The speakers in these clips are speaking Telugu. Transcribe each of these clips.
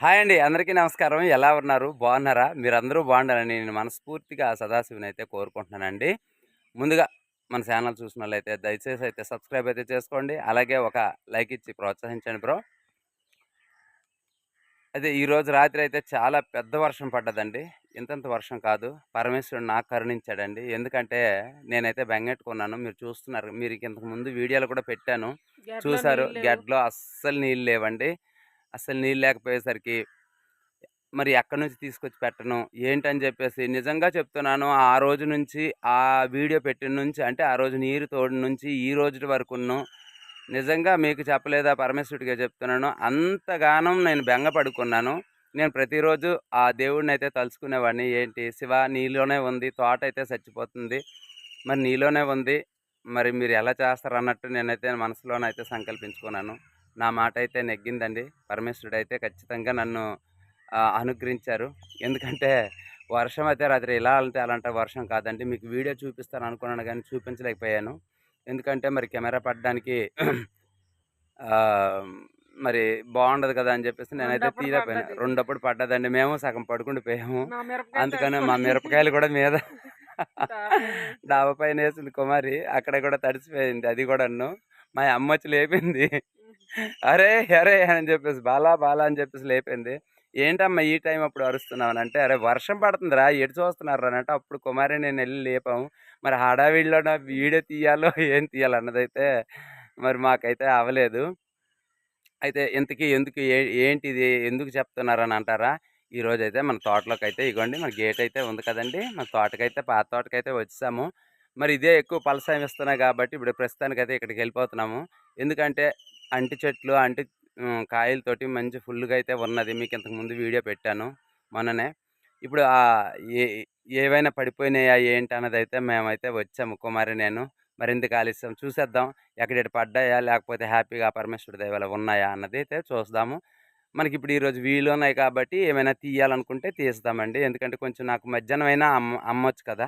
హాయ్ అండి. అందరికీ నమస్కారం. ఎలా ఉన్నారు? బాగున్నారా? మీరందరూ బాగుండాలని నేను మనస్ఫూర్తిగా సదాశివుని అయితే కోరుకుంటున్నానండి. ముందుగా మన ఛానల్ చూసిన వాళ్ళైతే దయచేసి అయితే సబ్స్క్రైబ్ అయితే చేసుకోండి. అలాగే ఒక లైక్ ఇచ్చి ప్రోత్సహించండి బ్రో. అదే ఈరోజు రాత్రి అయితే చాలా పెద్ద వర్షం పడ్డదండి. ఇంతంత వర్షం కాదు. పరమేశ్వరుడు నాకు కరుణించాడండి. ఎందుకంటే నేనైతే బెంగెట్టుకున్నాను. మీరు చూస్తున్నారు. మీరు ఇంతకు ముందు వీడియోలు కూడా పెట్టాను. చూసారు గడ్డలో అస్సలు నీళ్ళు లేవండి. అసలు నీళ్ళు లేకపోయేసరికి మరి ఎక్కడి నుంచి తీసుకొచ్చి పెట్టను ఏంటని చెప్పేసి నిజంగా చెప్తున్నాను. ఆ రోజు నుంచి ఆ వీడియో పెట్టిన నుంచి అంటే ఆ రోజు నీరు తోడు నుంచి ఈ రోజు వరకును నిజంగా మీకు చెప్పలేదా? పరమేశ్వరుడిగా చెప్తున్నాను. అంతగానం నేను బెంగ పడుకున్నాను. నేను ప్రతిరోజు ఆ దేవుడిని అయితే తలుచుకునేవాడిని. ఏంటి? శివ నీలోనే ఉంది తోట అయితే చచ్చిపోతుంది. మరి నీలోనే ఉంది. మరి మీరు ఎలా చేస్తారు అన్నట్టు నేనైతే మనసులోనైతే సంకల్పించుకున్నాను. నా మాట అయితే నెగ్గిందండి. పరమేశ్వరుడు అయితే ఖచ్చితంగా నన్ను అనుగ్రహించారు. ఎందుకంటే వర్షం అయితే రాత్రి ఇలా అంటే అలాంటి వర్షం కాదండి. మీకు వీడియో చూపిస్తాను అనుకున్నాను కానీ చూపించలేకపోయాను. ఎందుకంటే మరి కెమెరా పడడానికి మరి బాగుండదు కదా అని చెప్పేసి నేనైతే పడ్డది. రెండప్పుడు పడ్డదండి. మేము సగం పడుకుంటూ పోయాము. అందుకని మా మిరపకాయలు కూడా మీద. డాబా పైన వేసింది కుమారి. అక్కడ కూడా తడిసిపోయింది అది కూడాను. మా అమ్మ వచ్చి లేపింది. అరే అరే అని చెప్పేసి బాలా బాలా అని చెప్పేసి లేపింది. ఏంటమ్మా ఈ టైం అప్పుడు అరుస్తున్నావు? అని అంటే అరే వర్షం పడుతుందిరా ఎటు చూస్తున్నారు? అని అంటే అప్పుడు కుమారి నేను వెళ్ళి లేపాము. మరి హడావిడిలో నా వీడియో తీయాలో ఏం తీయాలన్నదైతే మరి మాకైతే అవ్వలేదు అయితే ఇంతకీ ఎందుకు ఏ ఏంటిది ఎందుకు చెప్తున్నారని అంటారా? ఈరోజు అయితే మన తోటలోకి అయితే ఇగోండి మన గేట్ అయితే ఉంది కదండి. మన తోటకైతే పాత తోటకైతే వచ్చాము మరి ఇదే ఎక్కువ పలసాయం ఇస్తున్నాయి కాబట్టి ఇప్పుడు ప్రస్తుతానికైతే ఇక్కడికి వెళ్ళిపోతున్నాము. ఎందుకంటే అంటి చెట్లు అంటి కాయలతోటి మంచి ఫుల్గా అయితే ఉన్నది. మీకు ఇంతకు ముందు వీడియో పెట్టాను మొన్ననే. ఇప్పుడు ఆ ఏ ఏవైనా పడిపోయినాయా ఏంటి అన్నది అయితే మేమైతే వచ్చాము కుమారి నేను. మరింత కాలుస్తాం. చూసేద్దాం ఎక్కడెక్కడ పడ్డాయా? లేకపోతే హ్యాపీగా పరమేశ్వరుడి దయ ఉన్నాయా అన్నది అయితే చూద్దాము మనకి ఇప్పుడు ఈరోజు వీలు ఉన్నాయి కాబట్టి ఏమైనా తీయాలనుకుంటే తీస్తామండి. ఎందుకంటే కొంచెం నాకు మధ్యాహ్నం అయినా అమ్మ అమ్మొచ్చు కదా.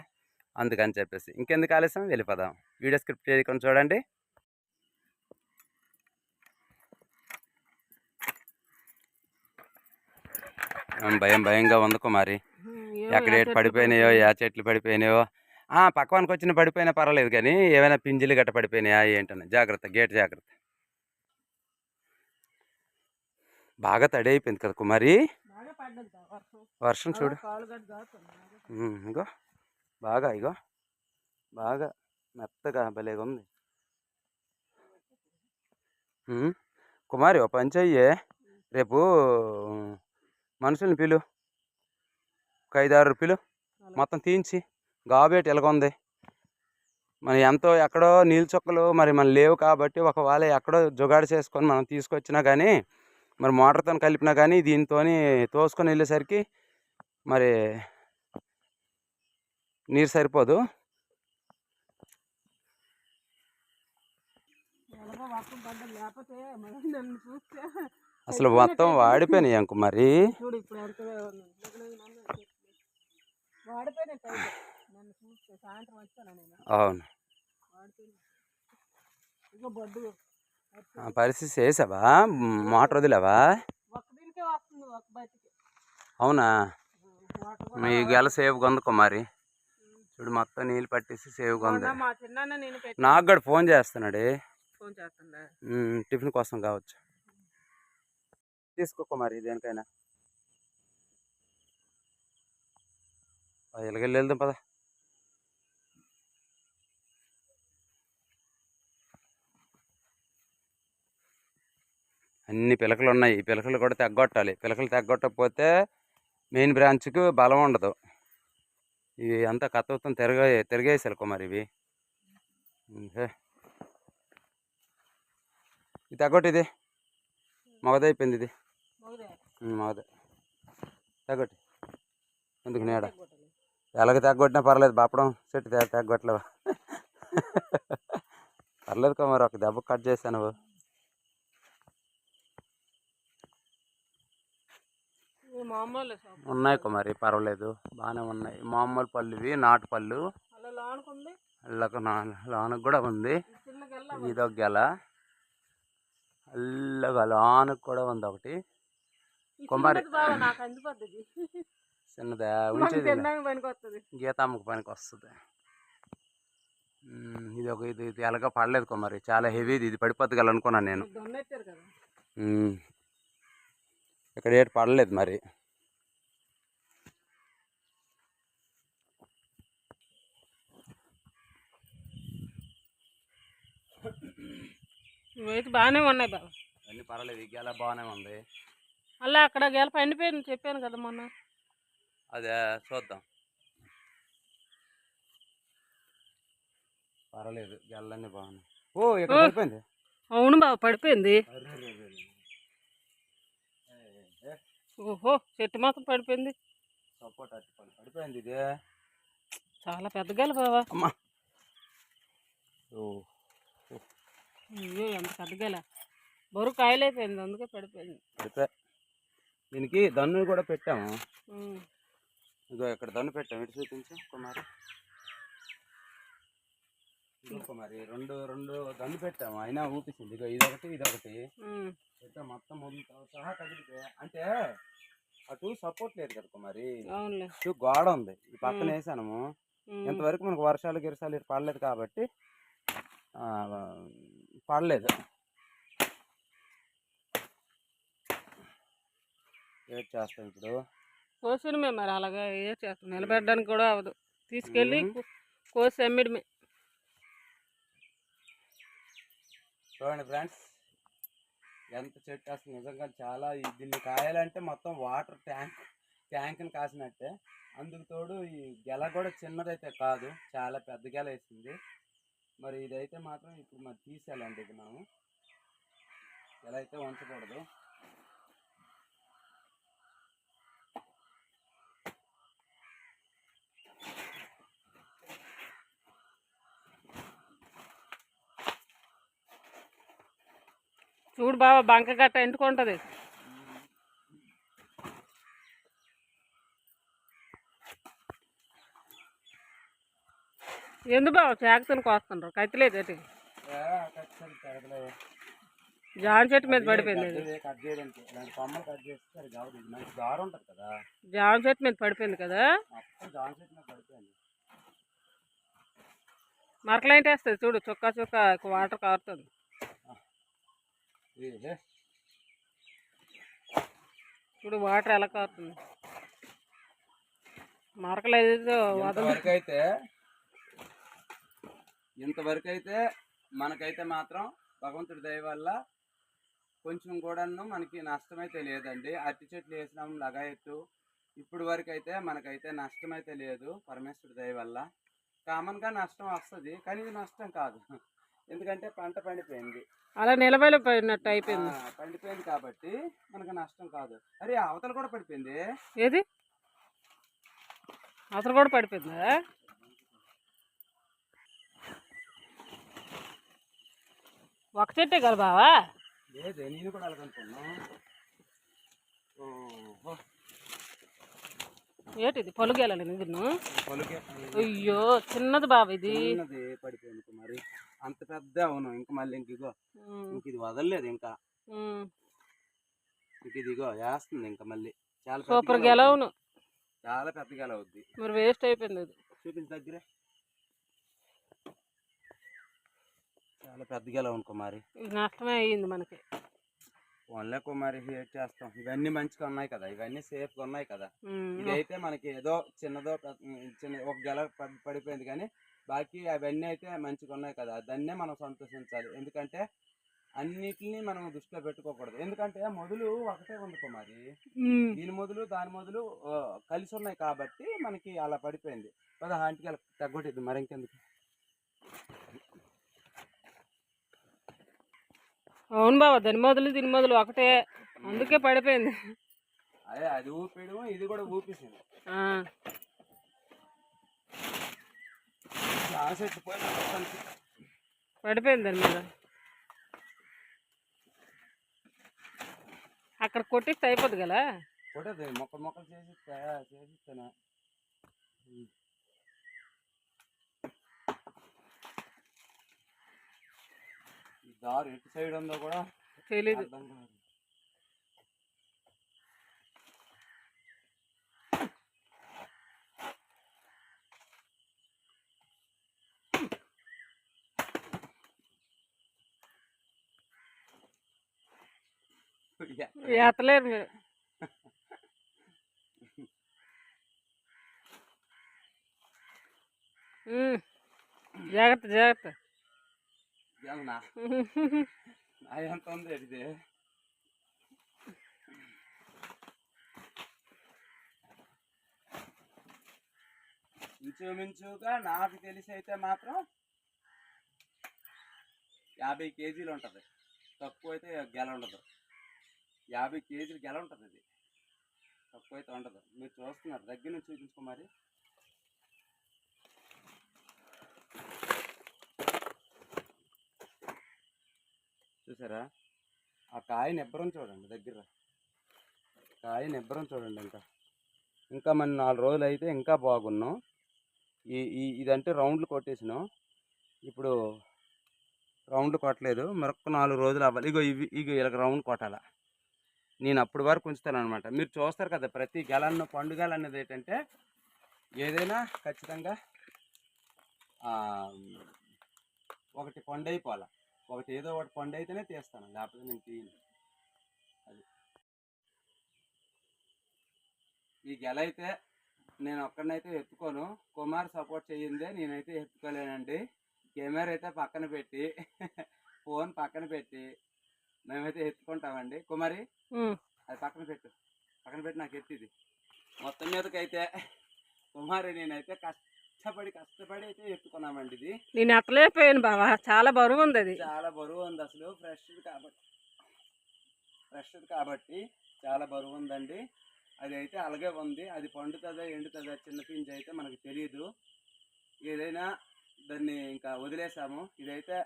అందుకని చెప్పేసి. ఇంకెందుకు ఆలస్యం? వెళ్ళిపోదాం. వీడియో స్క్రిప్ట్ చేయకుండా చూడండి. భయం భయంగా ఉంది కుమారి ఎక్కడ పడిపోయినాయో యా చెట్లు పడిపోయినాయో. ఆ పక్కవానికి వచ్చిన పడిపోయినా పర్వాలేదు కానీ ఏమైనా పింజిలు గట్ట పడిపోయినాయా ఏంటని జాగ్రత్త గేట్ జాగ్రత్త. బాగా తడి అయిపోయింది కదా కుమారి. వర్షం. చూడు. ఇగో. బాగా ఇగో. బాగా మెత్తగా భలేగా ఉంది. కుమారి ఓ పని చెయ్యే. రేపు మనుషుల్ని పిలు. ఒక ఐదారు పిలు. మొత్తం తీయించి గాబేటి ఎలాగుంది మరి ఎంతో ఎక్కడో నీళ్ళు చుక్కలు మరి మన లేవు కాబట్టి ఒకవేళ ఎక్కడో జుగాడు చేసుకొని మనం తీసుకొచ్చినా కానీ మరి మోటార్తో కలిపినా కానీ దీంతో తోసుకొని వెళ్ళేసరికి మరి నీరు సరిపోదు. లేకపోతే అసలు మొత్తం వాడిపోయినాయి అంకు మరి. అవును. పరిస్థితి చేసావా? మోటార్ వదిలేవా? అవునా? మీ గెల సేవ్గా ఉంది కుమారి చూడు మొత్తం నీళ్ళు పట్టేసి నేను పెట్టి నాకు కూడా ఫోన్ చేస్తున్నాడే. టిఫిన్ కోసం కావచ్చు. తీసుకో మరి దేనికైనా. ఎలాగెళ్ళి వెళ్దాం పద. అన్ని పిలకలు ఉన్నాయి. ఈ పిలకలు కూడా తెగ్గొట్టాలి. పిలకలు తెగ్గొట్టకపోతే మెయిన్ బ్రాంచ్కి బలం ఉండదు. ఇవి అంతా కత్తవతం తిరగ తిరగేసారు కుమార్ ఇవి. ఇది తగ్గొట్టు ఇది. మగదైపోయింది ఇది. మగదే తగ్గొట్టు ఎందుకు నీడ. ఎలాగ తగ్గొట్టినా పర్లేదు బాపడం చెట్టు తెగ పర్లేదు కుమార్ ఒక దెబ్బ కట్ చేశాను ఉన్నాయి కుమారి పర్వాలేదు బాగానే ఉన్నాయి మామూలు పళ్ళు ఇవి నాటు పళ్ళు అల్లకు లోనకు కూడా ఉంది ఇదొక గెల అల్లగా లోనకు కూడా ఉంది ఒకటి చిన్నది ఉంచేది వస్తుంది గీతమ్మకి పనికి వస్తుంది ఇది ఒక ఇది ఇది ఎలాగో పడలేదు కుమారి చాలా హెవీది ఇది పడిపోద్ది కదా అనుకున్నాను నేను. ఇక్కడ ఏటి పడలేదు మరి. ఇవైతే బాగానే ఉన్నాయి బావ. అన్నీ పర్వాలేదు ఈ గెల బాగానే ఉంది. అలా అక్కడ గెలప ఎండిపోయింది చెప్పాను కదా మొన్న. అదే చూద్దాం. పర్వాలేదు గెలన్నీ బాగున్నాయి. ఓ ఇక్కడ ఓ. పడిపోయింది? అవును బావ పడిపోయింది. ఓహో చెట్టు మాత్రం పడిపోయింది. సపోటా అరటిపండు పడిపోయింది ఇది. చాలా పెద్ద గెల బావా. అమ్మా. ఓ అయ్యో ఎంత పెద్ద గెల. బరువు కాయలైపోయింది అందుకే పడిపోయింది. పడిపోయి దీనికి దన్ను కూడా పెట్టాము. ఇగో ఇక్కడ దన్ను పెట్టాము ఇటు చూపించు కుమారి. కుమారి రెండు రెండు దన్ను పెట్టాము. అయినా ఊపిసింది. ఇగో ఇదొకటి ఇదొకటి. పెట్టా మొత్తం సహా కదిలితే అంటే అటు సపోర్ట్ లేదు కదా ఇటు గోడ ఉంది. ఈ పక్కన. వేసాము. ఇంతవరకు మనకు వర్షాలు గిరసాలు పడలేదు కాబట్టి పడలేదు. ఏం చేస్తాం ఇప్పుడు. కోసినమే మరి అలాగా ఏ చేస్తాం. నిలబెట్టడానికి కూడా అవ్వదు. తీసుకెళ్ళి కోసి అమ్మిడమే. చూడండి ఫ్రెండ్స్ ఎంత చెట్టు అసలు నిజంగా చాలా దీన్ని కాయాలంటే మొత్తం వాటర్ ట్యాంక్ ట్యాంక్ని కాసినట్టే. అందుకు తోడు ఈ గెల కూడా చిన్నదైతే కాదు చాలా పెద్ద గెల వేసింది. మరి ఇదైతే మాత్రం ఇప్పుడు మరి తీసేయాలండి ఇది మనము. గెల అయితే ఉంచకూడదు. చూడు బాబా బంక గట్ట ఎంటుకుంటది ఎందు బావ చేకతను కోస్తున్నారు కత్తిలేదు అటు పెరగలే. జాన్ చెట్టు మీద అది పడిపోయింది అది అది జాన్ చెట్టు మీద పడిపోయింది కదా? మరకలైంటి వేస్తుంది? చూడు చుక్క చుక్క వాటర్ కారుతుంది. చూడు వాటర్ ఎలా కారుతుంది? మరకలు ఏదో ఇంతవరకు అయితే ఇంతవరకు అయితే మనకైతే మాత్రం భగవంతుడి దయ వల్ల కొంచెం కూడాను మనకి నష్టమైతే లేదండి. అరటి చెట్లు వేసినాం లగాయత్తు. ఇప్పుడు వరకు అయితే మనకైతే నష్టమైతే లేదు పరమేశ్వరుడి దయ వల్ల. కామన్గా నష్టం వస్తుంది కానీ ఇది నష్టం కాదు. ఎందుకంటే పంట పండిపోయింది. అలా నిలబడిపోయినట్టు అయిపోయింది. ఆ, పండిపోయింది కాబట్టి మనకు నష్టం కాదు. అరే అవతల కూడా పడిపోయింది. ఏది? అసలు కూడా పడిపోయిందా? ఒక చెట్టే కదా బావా? లేదే నేను కూడా అలాగనుకున్నా ఏంటిది? పొలుగేయాలి నిన్ను అయ్యో చిన్నది బావ ఇది. పడిపోయింది కుమారి. అంత పెద్ద అవును. ఇంకా మళ్ళీ ఇంక ఇగో ఇంక ఇది వదలలేదు ఇంకా. ఇంక ఇది ఇగో వేస్తుంది ఇంకా మళ్ళీ. చాలా సూపర్. గెలవును. చాలా పెద్ద గెల అవుద్ది మరి వేస్ట్ అయిపోయింది అది. చూపించి దగ్గరే. చాలా పెద్ద గెల అవును కుమారి నష్టమే అయ్యింది మనకి. ఓన్లే కుమారి ఏం చేస్తాం? ఇవన్నీ మంచిగా ఉన్నాయి కదా. ఇవన్నీ సేఫ్గా ఉన్నాయి కదా. ఇదైతే మనకి ఏదో చిన్నదో చిన్న ఒక గెల పడి- పడిపోయింది కానీ బాకీ అవన్నీ అయితే మంచిగా ఉన్నాయి కదా. దాన్నే మనం సంతోషించాలి. ఎందుకంటే అన్నిటిని మనం దృష్టిలో పెట్టుకోకూడదు. ఎందుకంటే మొదలు ఒకటే ఉంది కుమారి. దీని మొదలు దాని మొదలు కలిసి ఉన్నాయి కాబట్టి మనకి అలా పడిపోయింది. పద ఆంటీకి అలా తగ్గొట్టిద్ది. మరి ఇంకెందుకు? అవును బావ దాని మొదలు దీని మొదలు ఒకటే. అందుకే పడిపోయింది. అదే అది ఊపియడం ఇది కూడా ఊపిసింది ఆ, ఆ సెట్ పోయి మొత్తానికి. పడిపోయింది దాని మీద. అక్కడ కొట్టిస్తే అయిపోద్ది కదా? కొట్టేది మొక్కలు మొక్కలు చేసి చేసిస్తాను దారి ఎటు సైడ్ ఉందో కూడా తెలీదు అర్థం కాదు ఎత్తలేరు మీరు ఉమ్. జాగ్రత్త జాగ్రత్త ఏమన్నా నా ఎంత ఉంది ఇది ఇంచుమించుగా నాకు తెలిసి అయితే మాత్రం యాభై కేజీలు ఉంటుంది తక్కువ అయితే గెల ఉండదు యాభై కేజీలకి ఎలా ఉంటుంది అది? తక్కువ అయితే ఉండదు. మీరు చూస్తున్నారు. దగ్గర నుంచి చూపించుకో మరి. చూసారా? ఆ కాయ నిబ్బరం చూడండి దగ్గర. కాయ నిబ్బరం చూడండి ఇంకా. ఇంకా మన నాలుగు రోజులు అయితే ఇంకా బాగున్నాం. ఈ ఈ ఇదంటే రౌండ్లు కొట్టేసినాం. ఇప్పుడు రౌండ్లు కొట్టలేదు. మరొక నాలుగు రోజులు అవ్వాలి. ఇగో ఇవి ఇగో ఇలా రౌండ్ కొట్టాలా. నేను అప్పటి వరకు ఉంచుతాను అనమాట మీరు చూస్తారు కదా ప్రతి గెలన్న పండుగలు అనేది ఏంటంటే ఏదైనా ఖచ్చితంగా ఒకటి పండు అయిపోవాలి ఒకటి ఏదో ఒకటి పండు అయితేనే తీస్తాను లేకపోతే నేను తీయను. అది. ఈ గెల అయితే నేను ఒక్కడినైతే ఎత్తుకోను. కుమార్ సపోర్ట్ చేయిందే నేనైతే ఎత్తుకోలేనండి. కెమెరా అయితే పక్కన పెట్టి ఫోన్ పక్కన పెట్టి మేమైతే ఎత్తుకుంటామండి. కుమారి. అది పక్కన పెట్టు. పక్కన పెట్టి నాకు ఎత్తిది మొత్తం మీదకైతే కుమారి నేనైతే కష్టపడి కష్టపడి అయితే ఎత్తుకున్నామండి ఇది. నేను ఎత్తలేకపోయాను బావా. చాలా బరువు ఉంది అది. చాలా బరువు ఉంది అసలు. ఫ్రెష్ కాబట్టి ఫ్రెష్ కాబట్టి చాలా బరువు ఉందండి. అది అయితే అలాగే ఉంది. అది పండుతుందా ఎండుతుందా చిన్న పింజ అయితే మనకు తెలియదు ఏదైనా దాన్ని ఇంకా వదిలేసాము. ఇదైతే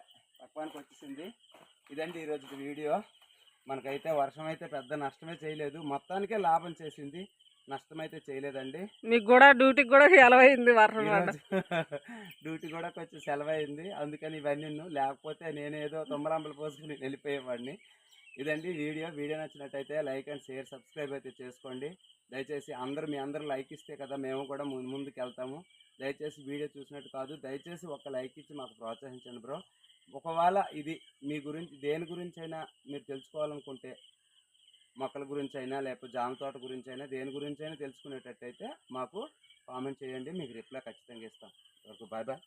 పక్వానికి వచ్చేసింది. ఇదండి ఈరోజు వీడియో. మనకైతే వర్షం అయితే పెద్ద నష్టమే చేయలేదు. మొత్తానికే లాభం చేసింది. నష్టం అయితే చేయలేదండి. మీకు కూడా డ్యూటీకి కూడా సెలవైంది వర్షం డ్యూటీ కూడా కొంచెం సెలవు అయింది అందుకని ఇవన్నీ లేకపోతే నేను ఏదో తొమ్మలంబలు పోసుకుని వెళ్ళిపోయేవాడిని. ఇదండి వీడియో. వీడియో నచ్చినట్టయితే లైక్ అండ్ షేర్ సబ్స్క్రైబ్ అయితే చేసుకోండి. దయచేసి అందరూ మీ అందరూ లైక్ ఇస్తే కదా మేము కూడా ముందు ముందుకు వెళ్తాము దయచేసి వీడియో చూసినట్టు కాదు. దయచేసి ఒక లైక్ ఇచ్చి మాకు ప్రోత్సహించండి బ్రో. ఒకవేళ ఇది మీ గురించి దేని గురించి అయినా మీరు తెలుసుకోవాలనుకుంటే మొక్కల గురించి అయినా లేకపోతే జామ తోట గురించి అయినా దేని గురించి అయినా తెలుసుకునేటట్టయితే మాకు కామెంట్ చేయండి మీకు రిప్లై ఖచ్చితంగా ఇస్తాం. వరకు బాయ్ బాయ్